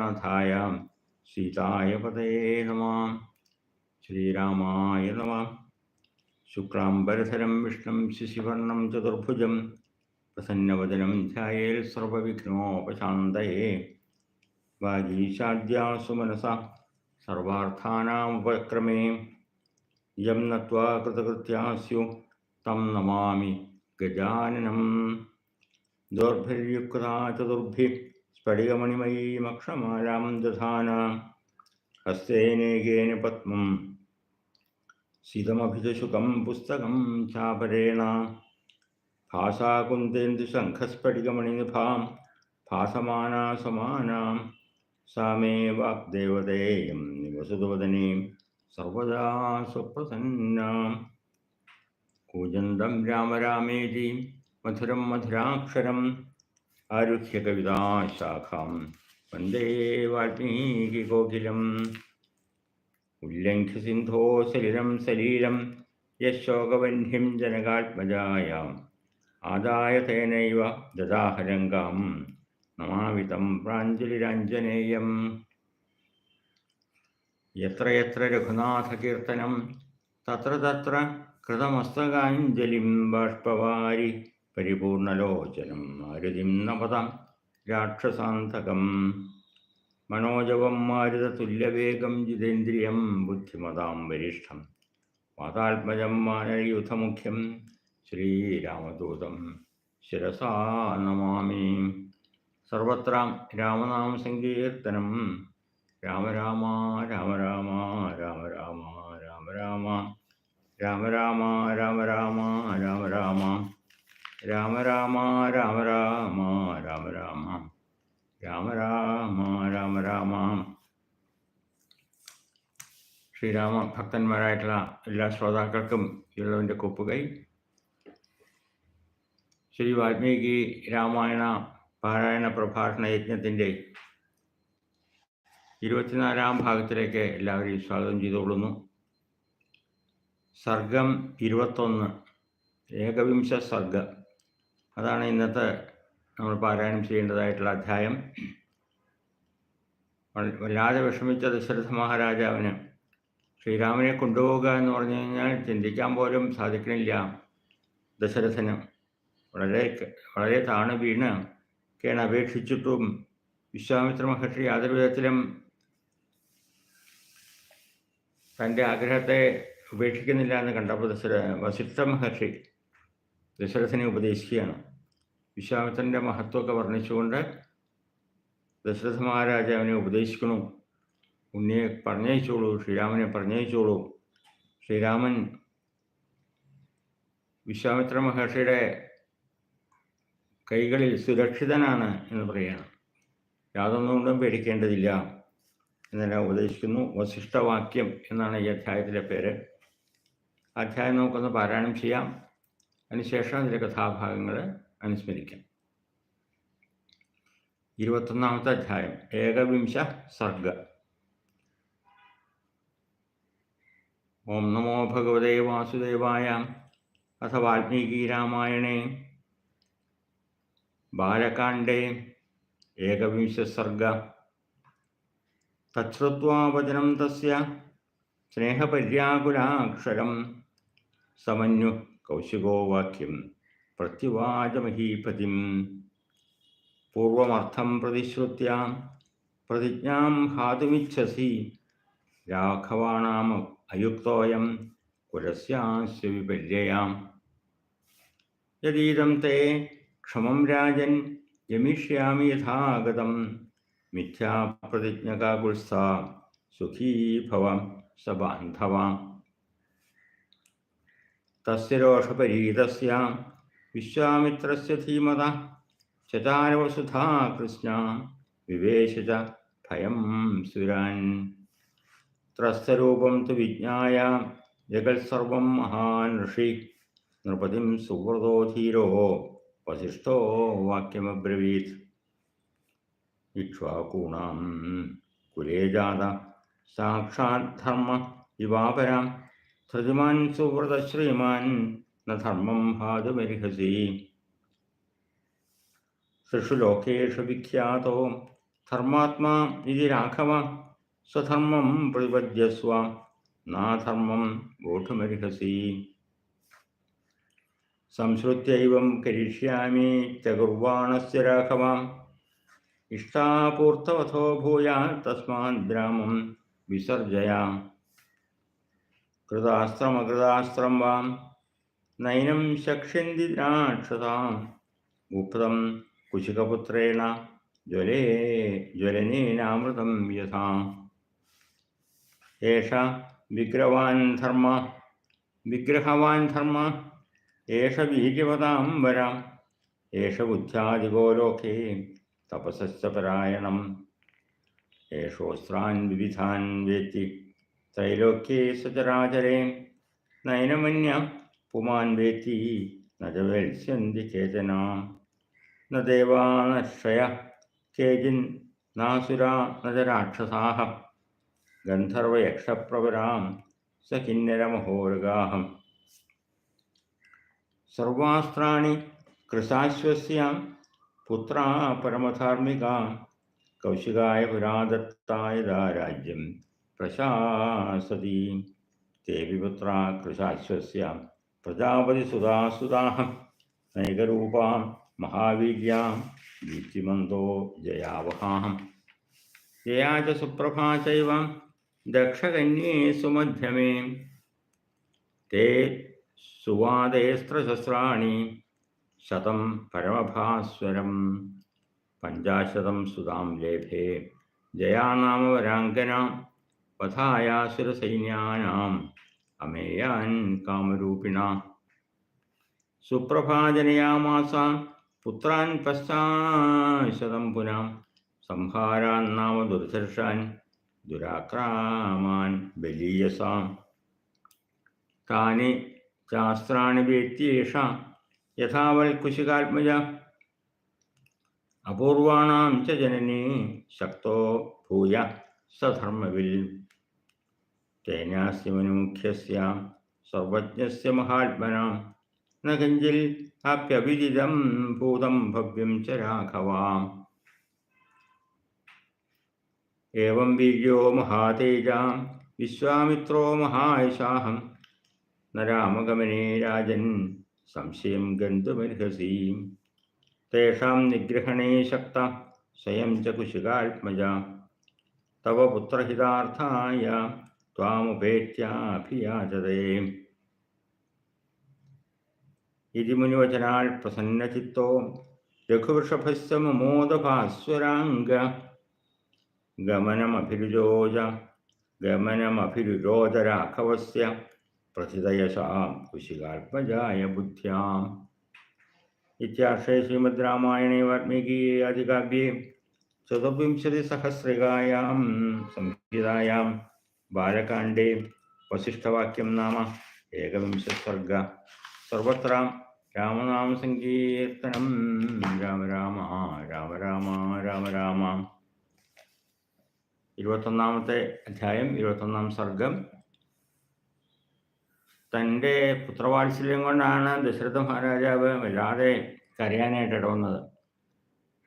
നാഥായ സീതായ പതേ നമ. ശ്രീരാമായ നമ. ശുക്ലാംബരധരം വിഷ്ണും ശിശിവർണം ചതുർഭുജം. പ്രസന്നവദനം ധ്യായേൽ സർവവിഘ്നോപശാന്തയേ. വാഗീശാദ്യാസു മനസ സർവാർത്ഥാനാമുപക്രമേ യം നത്വാ കൃതകൃത്യാസ്യു തം നമാമി ഗജാനനം. ദോർഭിര്യുക്താ ചതുർഭിः സ്ഫടികമണിമയീമക്ഷമാഴാം ദധാന ഹസ്തേനേകേന പത്മം ശിതമഭിതശുകം പുസ്തകം ചാപരേണ ഭാസാകുന്ദേന്ദു ശംഖസ്ഫടികമണിനിഭാം ഭാസമാനാ സമാനാം സാമേ വാഗ്ദേവതേയം നിവസുതവദനീം സർവദാ സ്വപ്രസന്നാം കൂജന്തം രാമരാമേതി മധുരം മധുരാക്ഷരം ആരുഹ്യകവിതാശാഖാം വന്ദേ വാൽമീകി ഗോകുലം. ഉല്ലംഘ്യ സിന്ധോ സലിലം സലീലം യശോകവന്യം ജനകാത്മജായാം. ആദായ തേനൈവ ദദാഹരംഗം. നമാവിതം പ്രാഞ്ജലിരഞ്ജനേയം. എത്ര എത്ര രഘുനാഥകീർത്തനം. തത്ര തത്ര കൃതമസ്തകാഞ്ജലിം ബാഷ്പവാരി. പരിപൂർണലോചനം മാരുതിം നവതം രാക്ഷസാന്തകം. മനോജവം മാരുതതുല്യവേഗം ജിതേന്ദ്രിയം ബുദ്ധിമതാം വരിഷ്ഠം. വാതാത്മജം മാനയുധമുഖ്യം ശ്രീരാമദൂതം ശിരസാ നമാമി. സർവത്ര രാമനാമ സങ്കീർത്തനം. രാമ രാമ രാമ രാമ രാമ രാമ രാമ രാമ. രാമ രാമ രാമ രാമ രാമ രാമ. രാമ രാമ രാമ രാമ രാമ രാമ. രാമ രാമ രാമ രാമ. ശ്രീരാമ ഭക്തന്മാരായിട്ടുള്ള എല്ലാ ശ്രോതാക്കൾക്കും ഉള്ളവന്റെ കൊപ്പുകൈ. ശ്രീ വാൽമീകി രാമായണ പാരായണ പ്രഭാഷണ യജ്ഞത്തിന്റെ ഇരുപത്തിനാലാം ഭാഗത്തിലേക്ക് എല്ലാവരെയും സ്വാഗതം ചെയ്തുകൊള്ളുന്നു. സർഗം ഇരുപത്തൊന്ന് ഏകവിംശ സർഗം. അതാണ് ഇന്നത്തെ നമ്മൾ പാരായണം ചെയ്യേണ്ടതായിട്ടുള്ള അധ്യായം. വല്ലാതെ വിഷമിച്ച ദശരഥ മഹാരാജാവിന് ശ്രീരാമനെ കൊണ്ടുപോവുക എന്ന് പറഞ്ഞു കഴിഞ്ഞാൽ ചിന്തിക്കാൻ പോലും സാധിക്കണില്ല ദശരഥന്. വളരെ വളരെ താണു വീണ് കേണ അപേക്ഷിച്ചിട്ടും വിശ്വാമിത്ര മഹർഷി യാതൊരു വിധത്തിലും തന്റെ ആഗ്രഹത്തെ ഉപേക്ഷിക്കുന്നില്ല എന്ന് കണ്ടപ്പോൾ ദശര വസിഷ്ഠ മഹർഷി ദശരഥനെ ഉപദേശിക്കുകയാണ്. വിശ്വാമിത്രന്റെ മഹത്വമൊക്കെ വർണിച്ചുകൊണ്ട് ദശരഥ മഹാരാജാവിനെ ഉപദേശിക്കണു? ഉണ്ണിയെ പറഞ്ഞയച്ചോളൂ ശ്രീരാമനെ പറഞ്ഞയച്ചോളൂ. ശ്രീരാമൻ വിശ്വാമിത്ര മഹർഷിയുടെ കൈകളിൽ സുരക്ഷിതനാണ് എന്ന് പറയുകയാണ്. യാതൊന്നുകൊണ്ടും പേടിക്കേണ്ടതില്ല എന്നെല്ലാം ഉപദേശിക്കുന്നു. വസിഷ്ഠവാക്യം എന്നാണ് ഈ അധ്യായത്തിലെ പേര്. അധ്യായം നമുക്കൊന്ന് പാരായണം ചെയ്യാം. അതിനുശേഷം അതിന്റെ കഥാഭാഗങ്ങൾ അനുസ്മരിക്കാം. ഇരുപത്തൊന്നാമത്തെ അധ്യായം ഏകവിംശ സർഗ. ഓം നമോ ഭഗവതേ വാസുദേവായ അഥ വാൽമീകി രാമായണേ ബാലകാണ്ഡേ ഏകവിംശ സർഗ. തച്ഛ്രുത്വാവചനം തസ്യ സ്നേഹപര്യാകുലാക്ഷരം സമന്യു കൗശികോ വാക്യം. प्रतिवाचमहीपतिं पूर्वमर्थं प्रतिश्रुत प्रतिज्ञा हातुमिच्छसि राघवाणाम् अयुक्त कुलस्यास्य विपर्यया यदीदं ते क्षम राजन्, यमिष्यामि यथा गतं सुखी भव स बांधवा तस्य വിശ്വാമിത്രസ്യ ധീമത. ചചാരവസുധാ കൃഷ്ണ. വിവേശ ഭയം സുരാൻ. ത്രസ്തരൂപം തു വിജ്ഞായ. ജഗത്സർവം മഹാൻ ഋഷി. നൃപതിം സുവ്രതോ ധീരോ. വസിഷ്ഠോ വാക്യമബ്രവീത്. ഇക്ഷ്വാകൂണാം കുലേജാത. സാക്ഷാത് ധർമ്മ ഇവാപരാം. ധൃതിമാൻ സുവ്രത न धर्मं हाजमर्हसि त्रिषु लोकेषु विख्यातो धर्मात्मा यदि राघव, स्वधर्म प्रतिपद्यस्व नाधर्मं वोढुमर्हसि संश्रुत्यैवं करिष्यामि चगुर्वाणस्य राघव। इष्टापूर्तवथो भूया तस्मान् ग्रामं विसर्जया। कृतास्त्रमकृतास्त्रं वा। നൈനം ശക്ഷ്യന്തി രാക്ഷസാം. ഗുപ്തം കുശികപുത്രേണ ജ്വലേ ജ്വലനേനാമൃതം യഥാ. ഏഷ വിഗ്രവാൻ ധർമ്മ വിഗ്രഹവാൻ ധർമ്മ ഏഷ വീര്യവതാം വരാം. ഏഷ ബുദ്ധ്യാദികോ ലോകേ തപസശ്ച പരായണം. ഏഷോസ്ത്രാൻ വിവിധാൻ വേത്തി ത്രൈലോക്യേ സചരാചരേ. നയനമന്യ പുമാൻ വേത്തി നജവേത്സ്യന്തി കേചന ന ദേവാ നക്ഷയ കേചിൻ നാസുരാ നജരാക്ഷസാഹ. ഗന്ധർവയക്ഷപ്രവരാം സ കിന്നരമഹോരഗാഹം സർവാസ്ത്രാണി കൃശാശ്വസ്യ പുത്ര പരമധാർമ്മിക. കൗശികായ പുരാദത്തായ രാജ്യം പ്രശാസതി. ദേവിപുത്ര പുത്രാ കൃശാശ്വസ്യ प्रजापतिसुधासुताः नैकरूपां महावीरिया दीप्तिमंदो जयावहा जया च सुप्रभा चैव में सुमध्यमे। ते सुवादेस्त्रशस्राणि शतं परमभास्वरं पञ्चाशतं सुधां लेभे। जया नाम वराङ्गना पथाया सुरसैन्यानां സുപ്രഭാജനയാമാസ പുത്രാൻ പശ്ചാശതം പുനാം സംഹാരാൻ നാമ ദുർധർഷാൻ ദുരാക്രാമാൻ ബലീയസാം താനി ശാസ്ത്രാണി വേത്യേഷ യഥാവൽ കുശികാത്മജ അപൂർവാണാം ച ജനനീ ശക്തോ ഭൂയ സധർമ്മവിൽ തേനാസ്യ മനുമുഖ്യസ്യ സർവജ്ഞസ്യ മഹാത്മനാം ന കിഞ്ചിൽ അപ്യഭിജിതം ഭൂതം ഭവ്യം ച രാഘവാം ഏവം വീര്യോ മഹാതേജ വിശ്വാമിത്രോ മഹായശാഹം ന രാമഗമനേ രാജൻ സംശയം ഗന്തുമർഹസി തേഷാം നിഗ്രഹണേ ശക്ത സ്വയം ച കുശികാത്മജ തവ പുത്രഹിതാർത്ഥായ ത്വാമുപേത്യാഭിയാചതേ. ഇതി മുനിവചനാൽ പ്രസന്നചിത്തോ രഘുവൃഷഭസ്യ മമോദഭാസ്വരാംഗ ഗമനമഭിരുചോജ ഗമനമഭിരുരോച പ്രസിതയശാം കുശികാത്മജായ ബുദ്ധ്യാം. ഇത്യാശ്രേ ശ്രീമദ് രാമായണേ വാൽമീകിയെ അധികാവ്യേ ചതുർവിംശതിസഹസ്രികായാം സംഹിതായാം. ബാലകാണ്ഡേ വസിഷ്ഠവാക്യം നാമ ഏകവിംശസർഗ സർവത്ര രാമനാമസങ്കീർത്തനം രാമ രാമ രാമ രാമ രാമ രാമ. ഇരുപത്തൊന്നാമത്തെ അധ്യായം ഇരുപത്തൊന്നാം സർഗം. തന്റെ പുത്രവാത്സല്യം കൊണ്ടാണ് ദശരഥ മഹാരാജാവ് വല്ലാതെ കരയാനായിട്ട് ഇടവന്നത്.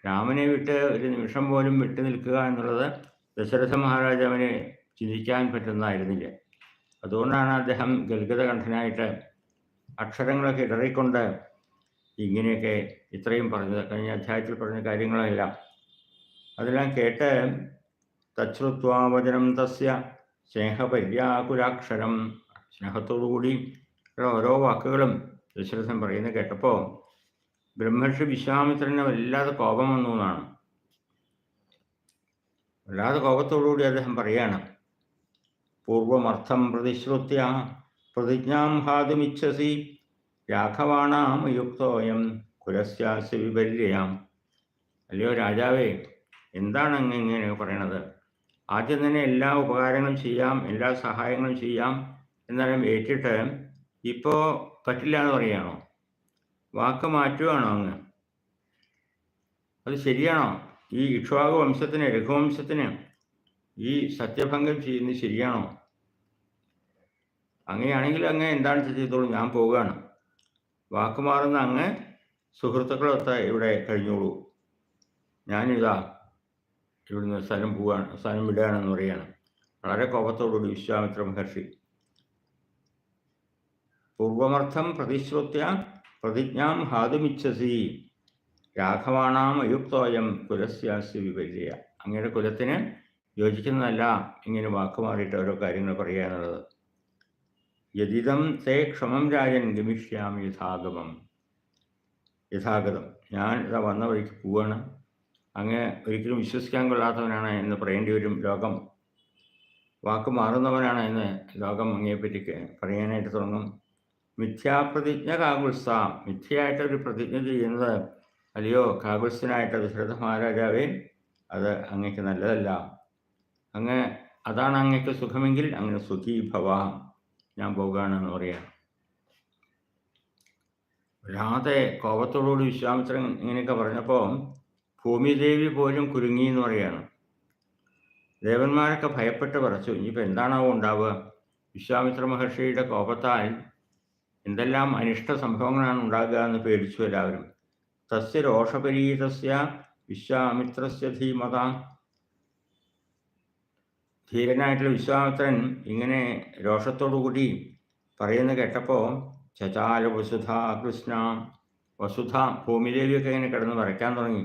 രാമനെ വിട്ട് ഒരു നിമിഷം പോലും വിട്ടു നിൽക്കുക എന്നുള്ളത് ദശരഥ മഹാരാജാവിന് ചിന്തിക്കാൻ പറ്റുന്നതായിരുന്നില്ല. അതുകൊണ്ടാണ് അദ്ദേഹം ഗൽഗതകണ്ഠനായിട്ട് അക്ഷരങ്ങളൊക്കെ ഇടറിക്കൊണ്ട് ഇങ്ങനെയൊക്കെ ഇത്രയും പറഞ്ഞത്. കഴിഞ്ഞ അധ്യായത്തിൽ പറഞ്ഞ കാര്യങ്ങളെല്ലാം അതെല്ലാം കേട്ട് തശ്രുത്വാവചനം തസ്യ സ്നേഹപര്യാകുലാക്ഷരം സ്നേഹത്തോടുകൂടി ഓരോ വാക്കുകളും ദശരഥൻ പറയുന്നത് കേട്ടപ്പോൾ ബ്രഹ്മർഷി വിശ്വാമിത്രന് വല്ലാതെ കോപം വന്നു എന്നാണ്. വല്ലാതെ കോപത്തോടുകൂടി അദ്ദേഹം പറയാണ് പൂർവമർത്ഥം പ്രതിശ്രുത്യ പ്രതിജ്ഞാം ഹാതുമിച്ഛസി രാഘവാണാം യുക്തോയം കുലസ്യാസ്യ വിപര്യാം. അല്ലയോ രാജാവേ എന്താണ് ഇങ്ങനെ പറയണത്? ആദ്യം തന്നെ എല്ലാ ഉപകാരങ്ങളും ചെയ്യാം എല്ലാ സഹായങ്ങളും ചെയ്യാം എന്നാലും ഏറ്റിട്ട് ഇപ്പോൾ പറ്റില്ല എന്ന് പറയുകയാണോ വാക്ക് മാറ്റുകയാണോ അങ്ങ്? അത് ശരിയാണോ? ഈ ഇക്ഷ്വാകു വംശത്തിന് രഘുവംശത്തിന് ഈ സത്യഭംഗം ചെയ്യുന്നത് ശരിയാണോ? അങ്ങനെയാണെങ്കിൽ അങ്ങ് എന്താണ് ചെയ്തോളൂ? ഞാൻ പോവുകയാണ്. വാക്കുമാറുന്ന അങ്ങ് സുഹൃത്തുക്കളൊത്ത് ഇവിടെ കഴിഞ്ഞോളൂ. ഞാനിതാ ഇവിടുന്ന് സ്ഥലം പോവുകയാണ് സ്ഥലം വിടുകയാണെന്ന് പറയുകയാണ്. വളരെ കോപത്തോടുകൂടി വിശ്വാമിത്ര മഹർഷി. പൂർവമർത്ഥം പ്രതിശ്രുത്യ പ്രതിജ്ഞാം ഹാതുമിച്ഛസി. രാഘവാണാം അയുക്തോയം കുലസ്യാസ്യ വിപര്യ അങ്ങയുടെ കുലത്തിന് യോജിക്കുന്നതല്ല ഇങ്ങനെ വാക്കുമാറിയിട്ട് ഓരോ കാര്യങ്ങൾ പറയാനുള്ളത് യതിതം തേ ക്ഷമം രാജൻ ഗമിഷ്യാം യഥാഗമം. യഥാഗതം. ഞാൻ ഇതാ വന്ന വഴിക്ക് പോവാണ്. അങ്ങ് ഒരിക്കലും വിശ്വസിക്കാൻ കൊള്ളാത്തവനാണ് എന്ന് പറയേണ്ടി വരും ലോകം. വാക്ക് മാറുന്നവനാണ് എന്ന് ലോകം അങ്ങേപ്പറ്റി പറയാനായിട്ട് തുടങ്ങും. മിഥ്യാപ്രതിജ്ഞ കാകുൽസ. മിഥ്യയായിട്ട് ഒരു പ്രതിജ്ഞ ചെയ്യുന്നത് അല്ലയോ? കാകുൽസനായിട്ട് ദശരഥ മഹാരാജാവേ അത് അങ്ങേക്ക് നല്ലതല്ല. അങ്ങ് അതാണ് അങ്ങക്ക് സുഖമെങ്കിൽ അങ്ങനെ സുഖീ ഭവ. ഞാൻ പോകുകയാണെന്ന് പറയാം. വല്ലാതെ കോപത്തോടുകൂടി വിശ്വാമിത്രൻ ഇങ്ങനെയൊക്കെ പറഞ്ഞപ്പോൾ ഭൂമിദേവി പോലും കുരുങ്ങി എന്ന് പറയാണ്. ദേവന്മാരൊക്കെ ഭയപ്പെട്ട് പറച്ചു ഇനിയിപ്പോൾ എന്താണാവോ ഉണ്ടാവുക? വിശ്വാമിത്ര മഹർഷിയുടെ കോപത്താൽ എന്തെല്ലാം അനിഷ്ട സംഭവങ്ങളാണ് ഉണ്ടാകുക എന്ന് പേടിച്ചു എല്ലാവരും. തസ്യ രോഷപരീതസ്യ വിശ്വാമിത്രസ്യ ധീമത ധീരനായിട്ടുള്ള വിശ്വാമിത്രൻ ഇങ്ങനെ രോഷത്തോടുകൂടി പറയുന്ന കേട്ടപ്പോൾ ചചാല വസുധ കൃഷ്ണ വസുധ ഭൂമിദേവിയൊക്കെ ഇങ്ങനെ കിടന്ന് വരയ്ക്കാൻ തുടങ്ങി.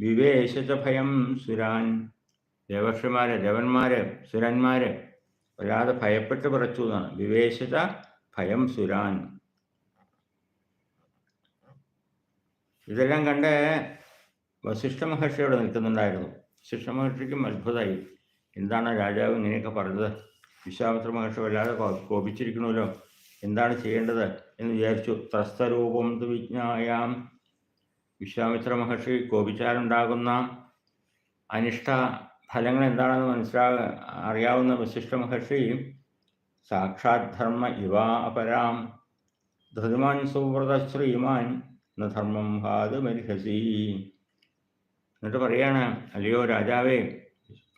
വിവേശച്ച ഭയം സുരാൻ ദേവക്ഷിമാര് ദേവന്മാര് സുരന്മാര് വല്ലാതെ ഭയപ്പെട്ട് പറച്ചു എന്നാണ്. വിവേശത ഭയം സുരാൻ. ഇതെല്ലാം കണ്ട് വസിഷ്ഠ മഹർഷി അവിടെ നിൽക്കുന്നുണ്ടായിരുന്നു. വസിഷ്ഠ മഹർഷിക്കും അത്ഭുതമായി. എന്താണ് രാജാവ് ഇങ്ങനെയൊക്കെ പറഞ്ഞത്? വിശ്വാമിത്ര മഹർഷി വല്ലാതെ കോപിച്ചിരിക്കണമല്ലോ. എന്താണ് ചെയ്യേണ്ടത് എന്ന് വിചാരിച്ചു. ത്രസ്തരൂപം വിജ്ഞായാം. വിശ്വാമിത്ര മഹർഷി കോപിച്ചാലുണ്ടാകുന്ന അനിഷ്ട ഫലങ്ങൾ എന്താണെന്ന് മനസ്സിലാക അറിയാവുന്ന വശിഷ്ഠ മഹർഷി സാക്ഷാത് ധർമ്മ ഇവാ അപരാം. ധൃതിമാൻ സുവ്രത ശ്രീമാൻ ധർമ്മം ഹാതുമരിഹസി എന്നിട്ട് പറയാണ് അല്ലയോ രാജാവേ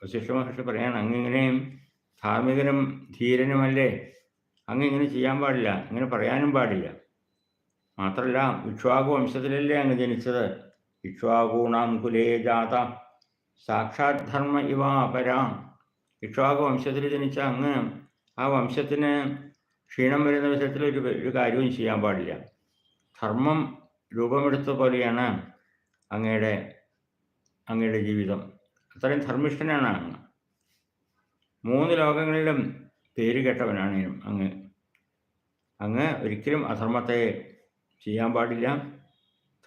വശിഷ്ഠ മഹർഷി പറയാണ് അങ്ങിങ്ങനെയും ധാർമ്മികനും ധീരനുമല്ലേ അങ്ങിങ്ങനെ ചെയ്യാൻ പാടില്ല ഇങ്ങനെ പറയാനും പാടില്ല. മാത്രമല്ല ഇക്ഷ്വാകു വംശത്തിലല്ലേ അങ്ങ് ജനിച്ചത്? ഇക്ഷ്വാകൂണാം കുലേ ജാത സാക്ഷാത് ധർമ്മ അപരാം ഇക്ഷ്വാകു വംശത്തിൽ ജനിച്ച അങ്ങ് ആ വംശത്തിന് ക്ഷീണം വരുന്ന വിധത്തിൽ ഒരു ഒരു കാര്യവും ചെയ്യാൻ പാടില്ല. ധർമ്മം രൂപമെടുത്ത പോലെയാണ് അങ്ങയുടെ അങ്ങയുടെ ജീവിതം. അത്രയും ധർമ്മിഷ്ഠനാണ് അങ്ങ്. മൂന്ന് ലോകങ്ങളിലും പേര് കേട്ടവനാണ് അങ്ങ്. അങ്ങ് ഒരിക്കലും അധർമ്മത്തെ ചെയ്യാൻ പാടില്ല.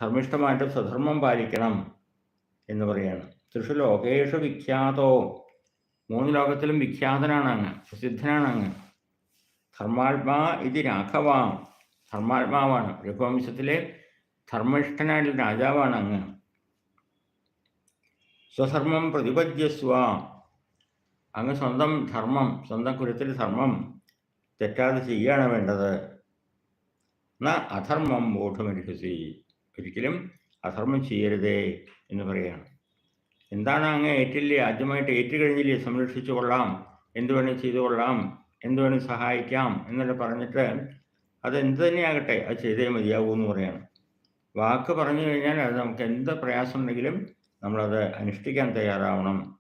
ധർമ്മിഷ്ഠമായിട്ട് സ്വധർമ്മം പാലിക്കണം എന്ന് പറയാണ്. തൃഷു ലോകേഷു വിഖ്യാതോ. മൂന്ന് ലോകത്തിലും വിഖ്യാതനാണ് അങ്ങ് പ്രസിദ്ധനാണ് അങ്ങ്. ധർമാത്മാ ഇത് രാഘവ. ധർമാത്മാവാണ്. രഘുവംശത്തിലെ ധർമ്മിഷ്ഠനായിട്ടുള്ള രാജാവാണ് അങ്ങ്. സ്വധർമ്മം പ്രതിപദ്യസ്വ. അങ്ങ് സ്വന്തം ധർമ്മം സ്വന്തം കുലത്തിൽ ധർമ്മം തെറ്റാതെ ചെയ്യാണ് വേണ്ടത്. ന അധർമ്മം മൂഢമരിഹസി ഒരിക്കലും അധർമ്മം ചെയ്യരുതേ എന്ന് പറയുകയാണ് എന്താണ് അങ്ങ് ഏറ്റില്ലേ ആദ്യമായിട്ട് ഏറ്റുകഴിഞ്ഞില്ലേ സംരക്ഷിച്ചു കൊള്ളാം എന്തു വേണേൽ ചെയ്തു കൊള്ളാം എന്തു വേണേൽ സഹായിക്കാം എന്നൊക്കെ പറഞ്ഞിട്ട് അത് തന്നെയാകട്ടെ അത് ചെയ്തേ മതിയാകൂ എന്ന് പറയാണ്. വാക്ക് പറഞ്ഞു കഴിഞ്ഞാൽ അത് നമുക്ക് എന്ത് പ്രയാസം ഉണ്ടെങ്കിലും നമ്മളത് അനുഷ്ഠിക്കാൻ തയ്യാറാവണം.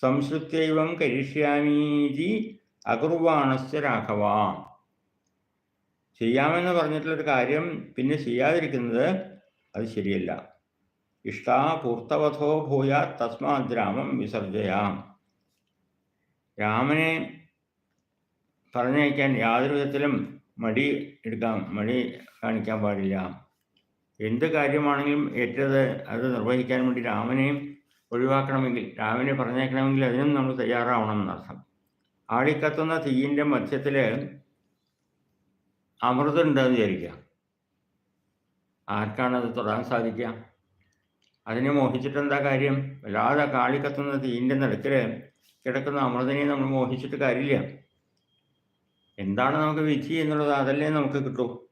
സംശ്രുത്യൈവം കരിഷ്യാമീതി അകുർവാണസ്യ രാഘവ. ചെയ്യാമെന്ന് പറഞ്ഞിട്ടുള്ളൊരു കാര്യം പിന്നെ ചെയ്യാതിരിക്കുന്നത് അത് ശരിയല്ല. ഇഷ്ടാപൂർത്തവധോ ഭൂയ തസ്മാത് രാമം വിസർജയാം. രാമനെ പറഞ്ഞയക്കാൻ യാതൊരു വിധത്തിലും മടി എടുക്കാം മടി കാണിക്കാൻ പാടില്ല. എന്ത് കാര്യമാണെങ്കിലും ഏറ്റത് അത് നിർവഹിക്കാൻ വേണ്ടി രാമനെയും ഒഴിവാക്കണമെങ്കിൽ രാമനെ പറഞ്ഞേക്കണമെങ്കിൽ അതിനും നമ്മൾ തയ്യാറാവണം എന്നർത്ഥം ആളിക്കത്തുന്ന തീയിന്റെ മധ്യത്തിൽ അമൃതുണ്ടെന്ന് വിചാരിക്കുക. ആർക്കാണത് തൊടാൻ സാധിക്കുക? അതിനെ മോഹിച്ചിട്ട് എന്താ കാര്യം? വല്ലാതെ കാളിക്കത്തുന്ന തീയിന്റെ നടുക്കിൽ കിടക്കുന്ന അമൃതനെ നമ്മൾ മോഹിച്ചിട്ട് കാര്യമില്ല. എന്താണ് നമുക്ക് വിധി എന്നുള്ളത് അതല്ലേ നമുക്ക് കിട്ടൂ.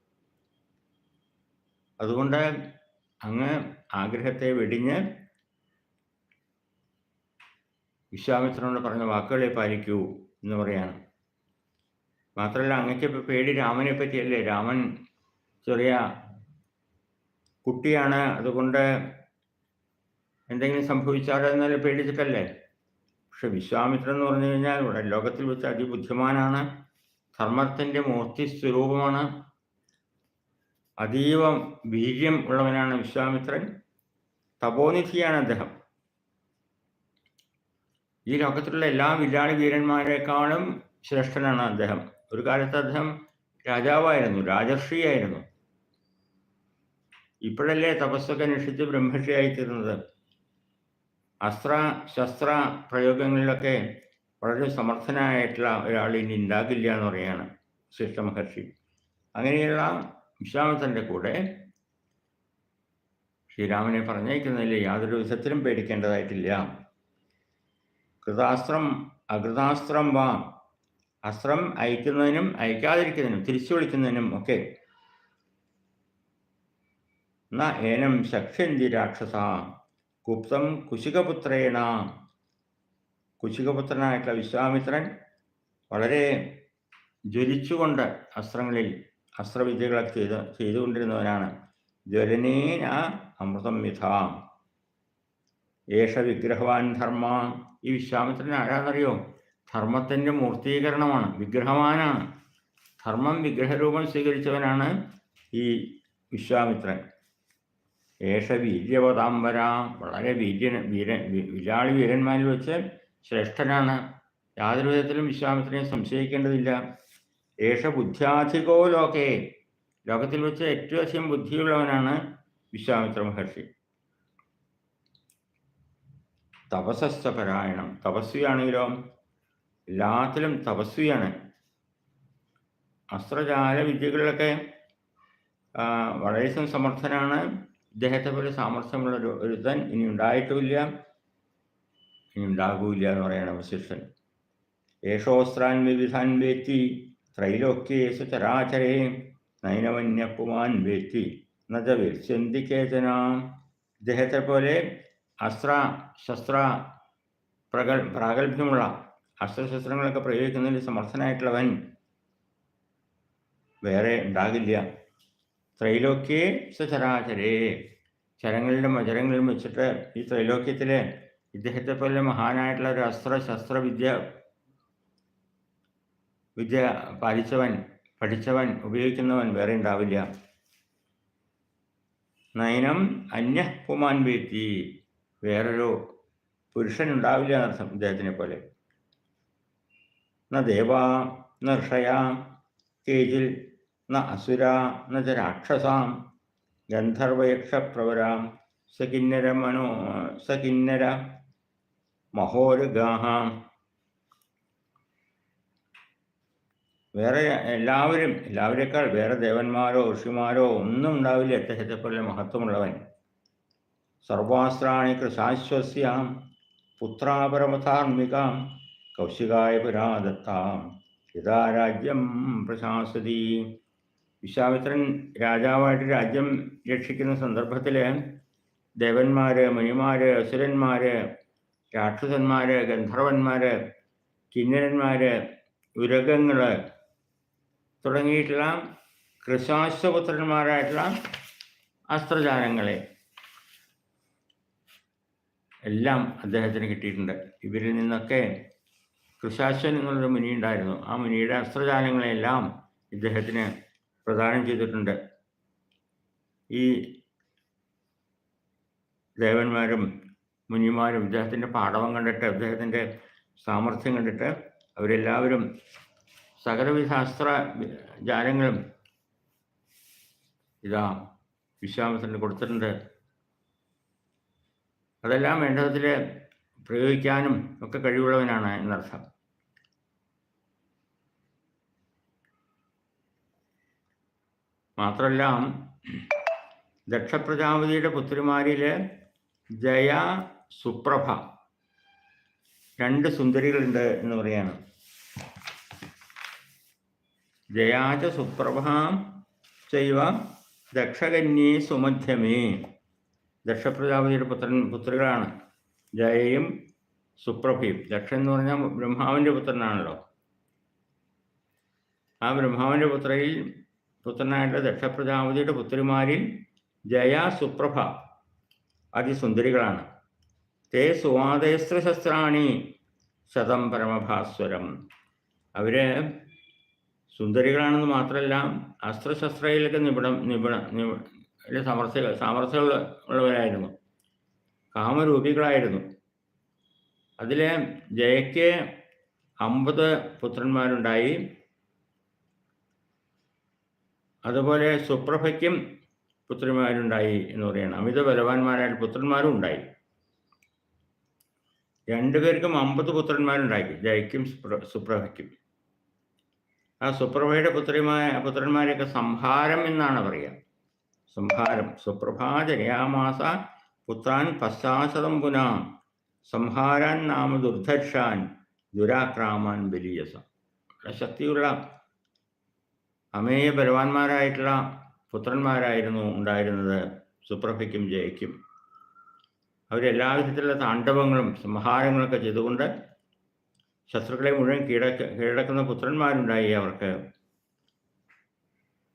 അതുകൊണ്ട് അങ്ങ് ആഗ്രഹത്തെ വെടിഞ്ഞ് വിശ്വാമിത്രനോട് പറഞ്ഞ വാക്കുകളെ പാലിക്കൂ എന്ന് പറയാണ്. മാത്രമല്ല അങ്ങക്ക് ഇപ്പം പേടി രാമനെ പറ്റിയല്ലേ? രാമൻ ചെറിയ കുട്ടിയാണ്. അതുകൊണ്ട് എന്തെങ്കിലും സംഭവിച്ചാലോ എന്നല്ല പേടിച്ചിട്ടല്ലേ? പക്ഷെ വിശ്വാമിത്രൻ എന്ന് പറഞ്ഞു കഴിഞ്ഞാൽ ഇവിടെ ലോകത്തിൽ വെച്ച് അതിബുദ്ധിമാനാണ്. ധർമ്മത്തിന്റെ മൂർത്തി സ്വരൂപമാണ്. അതീവ വീര്യം ഉള്ളവനാണ് വിശ്വാമിത്രൻ. തപോനിധിയാണ് അദ്ദേഹം. ഈ ലോകത്തിലുള്ള എല്ലാ വില്ലാളി വീരന്മാരെക്കാളും ശ്രേഷ്ഠനാണ് അദ്ദേഹം. ഒരു കാലത്ത് അദ്ദേഹം രാജാവായിരുന്നു രാജർഷിയായിരുന്നു. ഇപ്പോഴല്ലേ തപസ്സൊക്കെ അനുഷ്ഠിച്ച് ബ്രഹ്മർഷിയായിത്തീരുന്നത് അസ്ത്ര ശസ്ത്ര പ്രയോഗങ്ങളിലൊക്കെ വളരെ സമർത്ഥനായിട്ടുള്ള ഒരാൾ ഇനി ഉണ്ടാകില്ല എന്ന് പറയുകയാണ് ശിഷ്ട മഹർഷി. അങ്ങനെയുള്ള വിശ്വാമിത്രന്റെ കൂടെ ശ്രീരാമനെ പറഞ്ഞേക്കുന്നതിൽ യാതൊരു വിധത്തിലും പേടിക്കേണ്ടതായിട്ടില്ല. കൃതാസ്ത്രം അകൃതാസ്ത്രം വാ. അസ്ത്രം അയക്കുന്നതിനും അയക്കാതിരിക്കുന്നതിനും തിരിച്ചു വിളിക്കുന്നതിനും ഒക്കെ. ന ഏനം ശക്ഷ്യന്തി രാക്ഷസ. കുപ്തം കുശികപുത്രേണ. കുശികപുത്രനായിട്ടുള്ള വിശ്വാമിത്രൻ വളരെ ജ്വലിച്ചുകൊണ്ട് അസ്ത്രങ്ങളിൽ അസ്ത്രവിദ്യകളൊക്കെ ചെയ്ത് ചെയ്തുകൊണ്ടിരുന്നവനാണ്. ജ്വലനേന അമൃതം വിധാം ഏഷ വിഗ്രഹവാൻ ധർമ്മ. ഈ വിശ്വാമിത്രൻ ആരാന്നറിയോ ധർമ്മത്തിന്റെ മൂർത്തീകരണമാണ്. വിഗ്രഹവാനാണ്. ധർമ്മം വിഗ്രഹരൂപം സ്വീകരിച്ചവനാണ് ഈ വിശ്വാമിത്രൻ. ഏഷ വീര്യവതാംബര. വളരെ വീര്യൻ വീര വിലാളി വീരന്മാരിൽ വെച്ച് ശ്രേഷ്ഠനാണ്. യാതൊരു വിധത്തിലും വിശ്വാമിത്രനെ സംശയിക്കേണ്ടതില്ല. ഏഷ ബുദ്ധ്യാധികോ ലോകേ. ലോകത്തിൽ വെച്ച് ഏറ്റവും അധികം ബുദ്ധിയുള്ളവനാണ് വിശ്വാമിത്ര മഹർഷി തപസസ്ഥ പരായണം തപസ്വിയാണെങ്കിലോ എല്ലാത്തിലും തപസ്വിയാണ്. അസ്ത്രജാല വിദ്യകളിലൊക്കെ വളരെ സമർത്ഥനാണ്. ഇദ്ദേഹത്തെ പോലെ സാമർഥ്യമുള്ള ഒരു ഒരുത്തൻ ഇനി ഉണ്ടായിട്ടുമില്ല ഇനി ഉണ്ടാകൂല്ല എന്ന് പറയണം വശിഷ്ഠൻ ഏഷോസ്ത്രാൻ വിവിധാൻ വേത്തി. ത്രൈലോക്യേഷു ചരാചരേ നൈനവന്യപ്പുമാൻ വേത്തി നജ വിർച്ചന്തി കേചന. ഇദ്ദേഹത്തെ പോലെ അസ്ത്ര ശസ്ത്ര പ്രഗൽ പ്രാഗൽഭ്യമുള്ള അസ്ത്രശസ്ത്രങ്ങളൊക്കെ പ്രയോഗിക്കുന്നതിൽ സമർത്ഥനായിട്ടുള്ളവൻ വേറെ ഉണ്ടാകില്ല. ത്രൈലോക്യേ സചരാചരേ. ചരങ്ങളിലും അചരങ്ങളിലും വെച്ചിട്ട് ഈ ത്രൈലോക്യത്തിലെ ഇദ്ദേഹത്തെ പോലെ മഹാനായിട്ടുള്ള ഒരു അസ്ത്ര ശസ്ത്ര വിദ്യ പാലിച്ചവൻ പഠിച്ചവൻ ഉപയോഗിക്കുന്നവൻ വേറെ ഉണ്ടാവില്ല. നയനം അന്യ പുമാൻ വ്യക്തി വേറൊരു പുരുഷൻ ഉണ്ടാവില്ല എന്നർത്ഥം ഇദ്ദേഹത്തിനെ പോലെ. ന ദേവ ന ഋഷയ കേജിൽ ന അസുര ന ച രാക്ഷസാം ഗന്ധർവയക്ഷപ്രവരാം സകിന്നര മനോ സകിന്നര മഹോരുഗാഹ വേറെ എല്ലാവരും എല്ലാവരേക്കാൾ വേറെ ദേവന്മാരോ ഋഷിമാരോ ഒന്നും ഉണ്ടാവില്ല. അദ്ദേഹത്തെ പോലെ മഹത്വമുള്ളവൻ. സർവാസ്ത്രാണി കൃശാശ്വസ്യാം പുത്രാപരമധാർമ്മികാം കൗശികായ പുരാദത്താം യഥാ രാജ്യം പ്രശാസതി വിശ്വാമിത്രൻ രാജാവായിട്ട് രാജ്യം രക്ഷിക്കുന്ന സന്ദർഭത്തിൽ ദേവന്മാര് മുനിമാർ അസുരന്മാര് രാക്ഷസന്മാര് ഗന്ധർവന്മാര് കിന്നരന്മാര് ഉരകങ്ങൾ തുടങ്ങിയിട്ടുള്ള കൃശാശ്വപുത്രന്മാരായിട്ടുള്ള അസ്ത്രജാലങ്ങളെ എല്ലാം അദ്ദേഹത്തിന് കിട്ടിയിട്ടുണ്ട്. ഇവരിൽ നിന്നൊക്കെ കൃശാശ്വൻ എന്നുള്ളൊരു മുനി ഉണ്ടായിരുന്നു. ആ മുനിയുടെ അസ്ത്രജാലങ്ങളെല്ലാം ഇദ്ദേഹത്തിന് പ്രദാനം ചെയ്തിട്ടുണ്ട്. ഈ ദേവന്മാരും മുനിമാരും ഇദ്ദേഹത്തിന്റെ പാഠവം കണ്ടിട്ട് അദ്ദേഹത്തിന്റെ സാമർഥ്യം കണ്ടിട്ട് അവരെല്ലാവരും സകലവിധ അസ്ത്ര ജാലങ്ങളും ഇതാ വിശ്വാമിത്രന് കൊടുത്തിട്ടുണ്ട്. അതെല്ലാം വേണ്ട പ്രയോഗിക്കാനും ഒക്കെ കഴിവുള്ളവനാണ് എന്നർത്ഥം. മാത്രമല്ല ദക്ഷപ്രജാപതിയുടെ പുത്രിമാരിൽ ജയ സുപ്രഭ രണ്ട് സുന്ദരികളുണ്ട് എന്ന് പറയാണ് ജയാച സുപ്രഭാം ചെയ്വ ദക്ഷകന്യേ സുമധ്യമേ. ദക്ഷപ്രജാപതിയുടെ പുത്രൻ പുത്രികളാണ് ജയയും സുപ്രഭയും. ദക്ഷൻ എന്ന് പറഞ്ഞാൽ ബ്രഹ്മാവിന്റെ പുത്രനാണല്ലോ. ആ ബ്രഹ്മാവിന്റെ പുത്രയിൽ പുത്രനായിട്ട് ദക്ഷപ്രജാപതിയുടെ പുത്രിമാരിൽ ജയ സുപ്രഭ അതിസുന്ദരികളാണ്. തേ സ്വാതേസ്ത്രശസ്ത്രാണി ശതം പരമഭാസ്വരം. അവർ സുന്ദരികളാണെന്ന് മാത്രമല്ല അസ്ത്രശസ്ത്രയിലൊക്കെ നിപുണ നിപുണ നിപുണ സമർത്ഥ സാമർഥ്യമുള്ള ഉള്ളവരായിരുന്നു. കാമരൂപികളായിരുന്നു. അതിലെ ജയയ്ക്ക് അമ്പത് പുത്രന്മാരുണ്ടായി. അതുപോലെ സുപ്രഭയ്ക്കും പുത്രിമാരുണ്ടായി എന്ന് പറയണം അമിത ബലവാന്മാരായ പുത്രന്മാരും ഉണ്ടായി. രണ്ടുപേർക്കും അമ്പത് പുത്രന്മാരുണ്ടായി ജയയ്ക്കും സുപ്ര- സുപ്രഭയ്ക്കും. ആ സുപ്രഭയുടെ പുത്രിമായ പുത്രന്മാരെയൊക്കെ സംഹാരം എന്നാണ് പറയുക. സംഹാരം. സുപ്രഭാ ജയാമാസ പുത്രാൻ പശ്ചാശതം പുനാ. സംഹാരാൻ നാമ ദുർധക്ഷാൻ ദുരാക്രാമാൻ ബലിയസ. ശക്തിയുള്ള അമേയ ബലവാന്മാരായിട്ടുള്ള പുത്രന്മാരായിരുന്നു ഉണ്ടായിരുന്നത് സുപ്രഭയ്ക്കും ജയയ്ക്കും. അവരെല്ലാ വിധത്തിലുള്ള താണ്ഡവങ്ങളും സംഹാരങ്ങളൊക്കെ ചെയ്തുകൊണ്ട് ശത്രുക്കളെ മുഴുവൻ കീഴടക്ക കീഴടക്കുന്ന പുത്രന്മാരുണ്ടായി അവർക്ക്.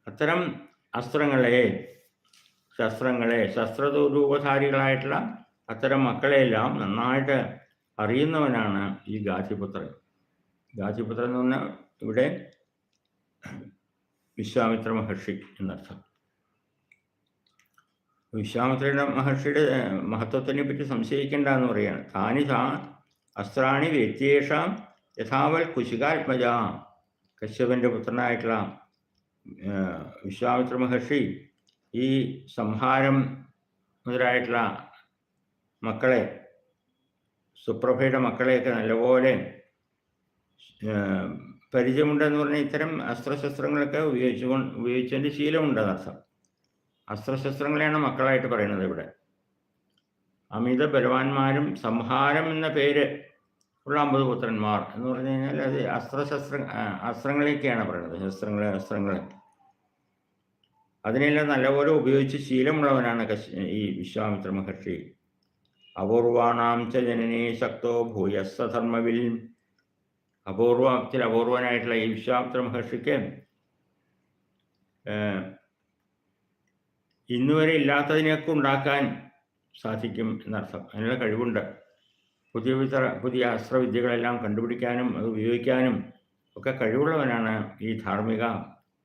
അത്തരം അസ്ത്രങ്ങളെ ശസ്ത്രങ്ങളെ ശസ്ത്രരൂപധാരികളായിട്ടുള്ള അത്തരം മക്കളെയെല്ലാം നന്നായിട്ട് അറിയുന്നവനാണ് ഈ ഗാധിപുത്രൻ. ഗാധിപുത്രൻ എന്ന് പറഞ്ഞാൽ ഇവിടെ വിശ്വാമിത്ര മഹർഷി എന്നർത്ഥം. വിശ്വാമിത്ര മഹർഷിയുടെ മഹത്വത്തിനെ പറ്റി സംശയിക്കേണ്ട എന്ന് പറയുകയാണ് താനി താ അസ്ത്രാണി വ്യത്യേഷാം യഥാവൽ കുശികാത്മജ. കശ്യപന്റെ പുത്രനായിട്ടുള്ള വിശ്വാമിത്ര മഹർഷി ഈ സംഹാരം മുതലായിട്ടുള്ള മക്കളെ സുപ്രഭയുടെ മക്കളെയൊക്കെ നല്ലപോലെ പരിചയമുണ്ടെന്ന് പറഞ്ഞാൽ ഇത്തരം അസ്ത്രശസ്ത്രങ്ങളൊക്കെ ഉപയോഗിച്ചുകൊണ്ട് ഉപയോഗിച്ചതിന്റെ ശീലമുണ്ടെന്നർത്ഥം. അസ്ത്രശസ്ത്രങ്ങളെയാണ് മക്കളായിട്ട് പറയുന്നത് ഇവിടെ. അമിത ബലവാന്മാരും സംഹാരം എന്ന പേര് ഉള്ള അമ്പത് പുത്രന്മാർ എന്ന് പറഞ്ഞു കഴിഞ്ഞാൽ അത് അസ്ത്രശസ്ത്ര അസ്ത്രങ്ങളെയൊക്കെയാണ് പറയുന്നത്. ശസ്ത്രങ്ങൾ അസ്ത്രങ്ങളെ. അതിനെല്ലാം നല്ലപോലെ ഉപയോഗിച്ച് ശീലമുള്ളവനാണ് ഈ വിശ്വാമിത്ര മഹർഷി. അപൂർവാണാം ച ജനനീ ശക്തോ ഭൂയസ്സധർമ്മവിൽ അപൂർവത്തിൽ അപൂർവനായിട്ടുള്ള ഈ വിശ്വാമിത്ര മഹർഷിക്ക് ഇന്നുവരെ ഇല്ലാത്തതിനെയൊക്കെ ഉണ്ടാക്കാൻ സാധിക്കും എന്നർത്ഥം. അതിനുള്ള കഴിവുണ്ട്. പുതിയ വിധ പുതിയ അസ്ത്രവിദ്യകളെല്ലാം കണ്ടുപിടിക്കാനും അത് ഉപയോഗിക്കാനും ഒക്കെ കഴിവുള്ളവനാണ് ഈ ധാർമ്മിക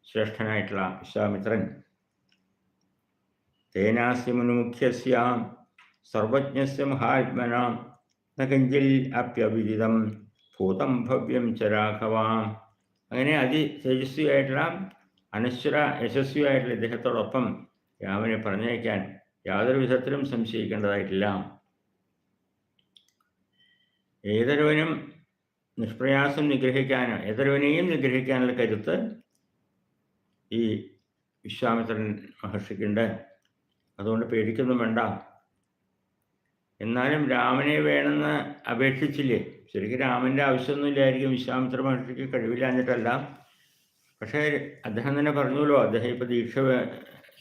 ശ്രേഷ്ഠനായിട്ടുള്ള വിശ്വാമിത്രൻ. തേനാസ്യ മുനുമുഖ്യസ്യ സർവജ്ഞസ്യ മഹാത്മന നകഞ്ചിൽ കിഞ്ചിൽ അപ്യവിദിതം ഭൂതം ഭവ്യം ച രാഘവാം. അങ്ങനെ അതി തേജസ്വിയായിട്ടുള്ള അനശ്വര യശസ്വിയായിട്ടുള്ള ഇദ്ദേഹത്തോടൊപ്പം രാമനെ പറഞ്ഞയക്കാൻ യാതൊരു വിധത്തിലും സംശയിക്കേണ്ടതായിട്ടില്ല. ഏതൊരുവനും നിഷ്പ്രയാസം നിഗ്രഹിക്കാൻ ഏതൊരുവനെയും നിഗ്രഹിക്കാനുള്ള കരുത്ത് ഈ വിശ്വാമിത്രൻ മഹർഷിക്കുണ്ട്. അതുകൊണ്ട് പേടിക്കൊന്നും വേണ്ട. എന്നാലും രാമനെ വേണമെന്ന് അപേക്ഷിച്ചില്ലേ? ശരിക്കും രാമന്റെ ആവശ്യമൊന്നുമില്ലായിരിക്കും വിശ്വാമിത്ര മഹർഷിക്ക് കഴിവില്ലാഞ്ഞിട്ടല്ല. പക്ഷേ അദ്ദേഹം തന്നെ പറഞ്ഞല്ലോ അദ്ദേഹം ഇപ്പോൾ ദീക്ഷ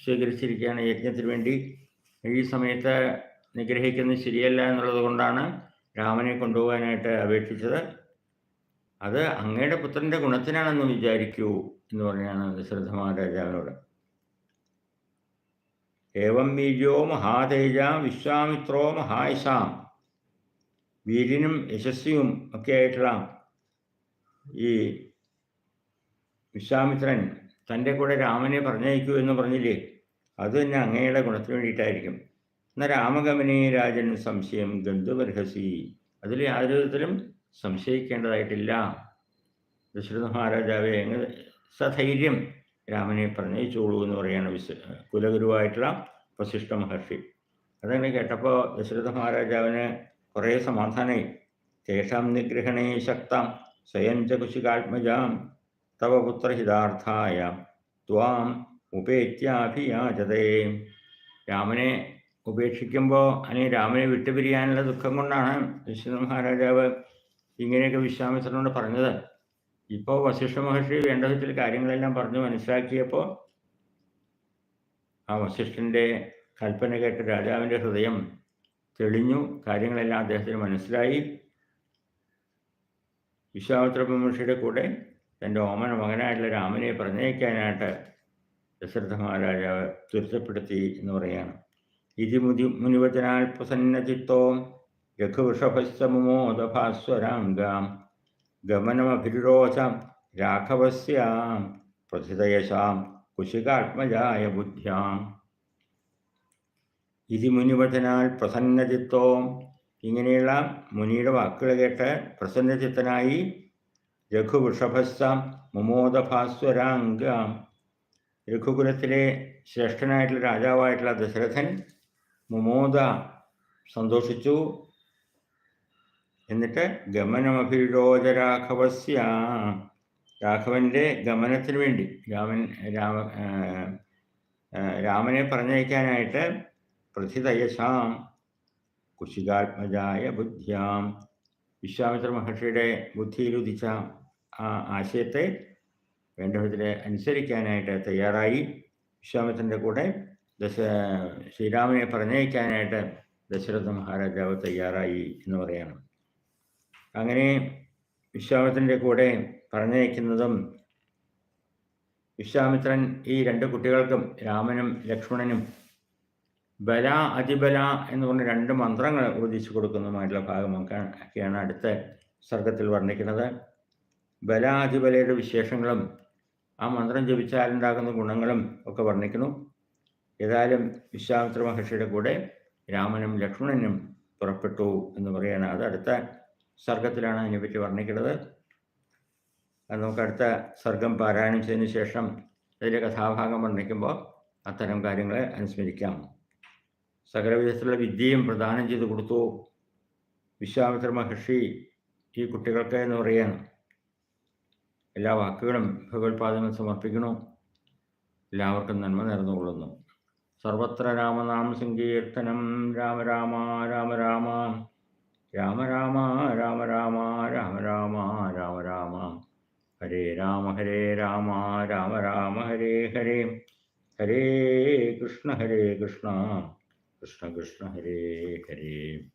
സ്വീകരിച്ചിരിക്കുകയാണ് യജ്ഞത്തിന് വേണ്ടി ഈ സമയത്ത് നിഗ്രഹിക്കുന്നത് ശരിയല്ല എന്നുള്ളത് കൊണ്ടാണ് രാമനെ കൊണ്ടുപോകാനായിട്ട് അപേക്ഷിച്ചത്. അത് അങ്ങയുടെ പുത്രന്റെ ഗുണത്തിനാണെന്ന് വിചാരിക്കൂ എന്ന് പറഞ്ഞാണ് ദശരഥ മഹാരാജാവിനോട്. ഏവം ബീജോ മഹാതേജ വിശ്വാമിത്രോ മഹായശാം. വീര്യനും യശസ്വിയും ഒക്കെ ആയിട്ടുള്ള ഈ വിശ്വാമിത്രൻ തന്റെ കൂടെ രാമനെ പറഞ്ഞയക്കൂ എന്ന് പറഞ്ഞില്ലേ? അത് തന്നെ അങ്ങയുടെ ഗുണത്തിന് വേണ്ടിയിട്ടായിരിക്കും. എന്നാൽ രാമഗമനേ രാജൻ സംശയം ഗന്ധുബർഹസി അതിൽ യാതൊരു വിധത്തിലും സംശയിക്കേണ്ടതായിട്ടില്ല. ദശരഥ മഹാരാജാവെ അങ്ങ് സധൈര്യം രാമനെ പറഞ്ഞയച്ചോളൂ എന്ന് പറയുകയാണ് വിശ കുലഗുരുവായിട്ടുള്ള വസിഷ്ഠ മഹർഷി. അതങ്ങനെ കേട്ടപ്പോൾ ദശരഥ മഹാരാജാവിന് കുറേ സമാധാനമായി തേഷാം നിഗ്രഹണേ ശക്താം സ്വയം ച കുശികാത്മജാം തവ പുത്രഹിതാർത്ഥായ ത്വാം ഉപേത്യാഭിയാചതേ. രാമനെ ഉപേക്ഷിക്കുമ്പോൾ അനി രാമനെ വിട്ടുപിരിയാനുള്ള ദുഃഖം കൊണ്ടാണ് വിശ്വനാഥ മഹാരാജാവ് ഇങ്ങനെയൊക്കെ വിശ്വാമിത്രനോട് പറഞ്ഞത്. ഇപ്പോൾ വശിഷ്ഠ മഹർഷി വേണ്ട വിധത്തിൽ കാര്യങ്ങളെല്ലാം പറഞ്ഞു മനസ്സിലാക്കിയപ്പോൾ ആ വശിഷ്ഠന്റെ കൽപ്പന കേട്ട് രാജാവിന്റെ ഹൃദയം തെളിഞ്ഞു. കാര്യങ്ങളെല്ലാം അദ്ദേഹത്തിന് മനസ്സിലായി. വിശ്വാമിത്ര മഹർഷിയുടെ കൂടെ തന്റെ ഓമന മകനായിട്ടുള്ള രാമനെ പറഞ്ഞയക്കാനായിട്ട് ദശരഥ മഹാരാജാവ് ത്വരിതപ്പെടുത്തി എന്ന് പറയുകയാണ് ഇതി മുതി മുനിവചനാൽ പ്രസന്നചിത്തോ രഘുവൃഷഭസ്തമോദഭാസ്വരാംഗാം ഗമനമഭിരോധ രാഘവസ്യാം പ്രഥിതയശാം കുശികാത്മജായ ബുദ്ധ്യാം. ഇതി മുനിവചനാൽ പ്രസന്നചിത്തോ ഇങ്ങനെയുള്ള മുനിയുടെ വാക്കുകൾ കേട്ട് പ്രസന്നചിത്തനായി രഘുവൃഷഭസ്ഥ മുമോദഭാസ്വരാംഗ രഘുകുലത്തിലെ ശ്രേഷ്ഠനായിട്ടുള്ള രാജാവായിട്ടുള്ള ദശരഥൻ മുമോദ സന്തോഷിച്ചു. എന്നിട്ട് ഗമനമഭിരോധ രാഘവസ്യ രാഘവന്റെ ഗമനത്തിന് വേണ്ടി രാമൻ രാമ രാമനെ പറഞ്ഞയക്കാനായിട്ട് പ്രഥിതയശാം കുശികാത്മജായ ബുദ്ധ്യാം. വിശ്വാമിത്ര മഹർഷിയുടെ ബുദ്ധിയിലുദിച്ച ആ ആശയത്തെ വേണ്ട വിധത്തിൽ അനുസരിക്കാനായിട്ട് തയ്യാറായി. വിശ്വാമിത്രന്റെ കൂടെ ദശ ശ്രീരാമനെ പറഞ്ഞയക്കാനായിട്ട് ദശരഥ മഹാരാജാവ് തയ്യാറായി എന്ന് പറയണം. അങ്ങനെ വിശ്വാമിത്രന്റെ കൂടെ പറഞ്ഞയക്കുന്നതും വിശ്വാമിത്രൻ ഈ രണ്ട് കുട്ടികൾക്കും രാമനും ലക്ഷ്മണനും ബല അതിബല എന്ന് പറഞ്ഞ രണ്ട് മന്ത്രങ്ങൾ ഉപദേശിച്ചു കൊടുക്കുന്നതുമായിട്ടുള്ള ഭാഗമൊക്കെ ഒക്കെയാണ് അടുത്ത സർഗത്തിൽ വർണിക്കുന്നത്. ബലാധിബലയുടെ വിശേഷങ്ങളും ആ മന്ത്രം ജപിച്ചാലുണ്ടാകുന്ന ഗുണങ്ങളും ഒക്കെ വർണിക്കുന്നു. ഏതായാലും വിശ്വാമിത്ര മഹർഷിയുടെ കൂടെ രാമനും ലക്ഷ്മണനും പുറപ്പെട്ടു എന്ന് പറയുകയാണ്. അത് അടുത്ത സർഗത്തിലാണ് അതിനെപ്പറ്റി വർണിക്കുന്നത്. അത് നമുക്ക് അടുത്ത സർഗം പാരായണം ചെയ്തതിന് ശേഷം അതിലെ കഥാഭാഗം വർണിക്കുമ്പോൾ അത്തരം കാര്യങ്ങളെ അനുസ്മരിക്കാം. സകലവിധത്തിലുള്ള വിദ്യയും പ്രദാനം ചെയ്തു കൊടുത്തു വിശ്വാമിത്ര മഹർഷി ഈ കുട്ടികൾക്ക് എന്ന് പറയാണ് എല്ലാ വാക്കുകളും ഭഗവത്പാദങ്ങൾ സമർപ്പിക്കുന്നു. എല്ലാവർക്കും നന്മ നേർന്നുകൊള്ളുന്നു. സർവത്ര രാമനാമ സങ്കീർത്തനം രാമ രാമ രാമ രാമ. രാമ രാമ രാമ രാമ രാമ രാമ രാമ രാമ. ഹരേ രാമ ഹരേ രാമ രാമ രാമ ഹരേ ഹരേ. ഹരേ കൃഷ്ണ ഹരേ കൃഷ്ണ. കൃഷ്ണ കൃഷ്ണ ഹരേ ഹരേ.